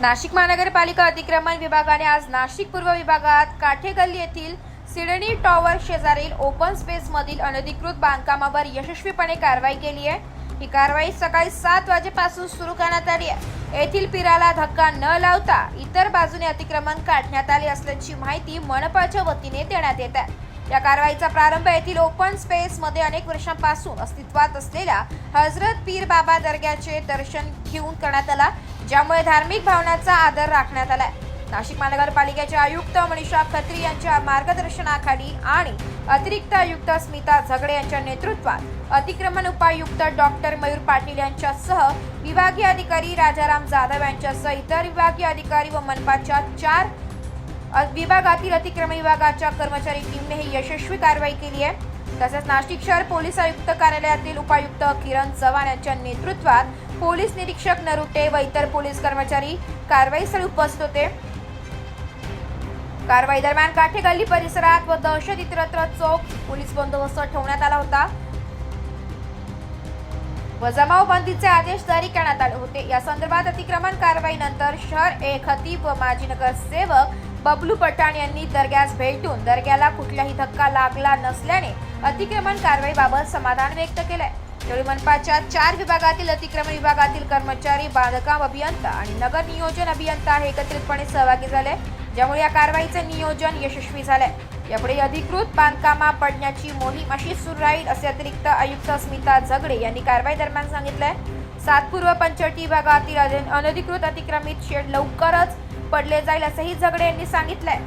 नाशिक महानगरपालिका अतिक्रमण विभागाने आज नाशिक पूर्व विभागात काठेगल्ली येथील सिडनी टॉवर शेजारील ओपन स्पेस मधील अनधिकृत बांधकामावर यशस्वीपणे कारवाई केली आहे. ही कारवाई सकाळी सात वाजेपासून सुरू करण्यात आली आहे. येथील पिराला धक्का न लावता इतर बाजूने अतिक्रमण काढण्यात आले असल्याची माहिती मनपाच्या वतीने देण्यात येत आहे. या कारवाईचा प्रारंभ येथील ओपन स्पेस मध्ये अनेक वर्षांपासून अस्तित्वात असलेल्या हजरत पीर बाबा दर्ग्याचे दर्शन घेऊन करण्यात आला. ज्यामुळे धार्मिक भावनाचा आदर राखण्यात आलाय. नाशिक महानगरपालिकेचे आयुक्त मनीषा खत्री यांच्या मार्गदर्शनाखाली आणि अतिरिक्त आयुक्त स्मिता झगडे यांच्या नेतृत्वात अतिक्रमण उपायुक्त डॉक्टर मयूर पाटील यांच्यासह विभागीय अधिकारी राजाराम जाधव यांच्यासह इतर विभागीय अधिकारी व मनपाच्या चार विभागातील अतिक्रमण विभागाच्या कर्मचारी टीमने ही यशस्वी कारवाई केली आहे. तसेच नाशिक शहर पोलीस आयुक्त कार्यालयातील उपायुक्त किरण चव्हाण यांच्या नेतृत्वात पोलीस निरीक्षक नरुटे व इतर पोलीस कर्मचारी कारवाईस्थळी उपस्थित होते. कारवाई दरम्यान काठेगल्ली परिसरात व दहशत इतरत्र चोख पोलीस बंदोबस्त ठेवण्यात आला होता. व जमावबंदीचे आदेश जारी करण्यात आले होते. या संदर्भात अतिक्रमण कारवाईनंतर शहर ए खतीब व माजी नगरसेवक बबलू पठाण यांनी दर्ग्यास भेटून दर्ग्याला कुठलाही धक्का लागला नसल्याने अतिक्रमण कारवाईबाबत समाधान व्यक्त केलंय. त्यावेळी मनपाच्या चार विभागातील अतिक्रमण विभागातील कर्मचारी बांधकाम अभियंता आणि नगर नियोजन अभियंता हे एकत्रितपणे सहभागी झाले ज्यामुळे या कारवाईचे नियोजन यशस्वी झाले यापुढे अधिकृत बांधकामा पडण्याची मोहीम अशीच सुरू राहील असे अतिरिक्त आयुक्त स्मिता झगडे यांनी कारवाई दरम्यान सांगितले सातपूर्व पंचवटी विभागातील अनधिकृत अतिक्रमित शेड लवकरच पडले जाईल असंही झगडे यांनी सांगितलंय.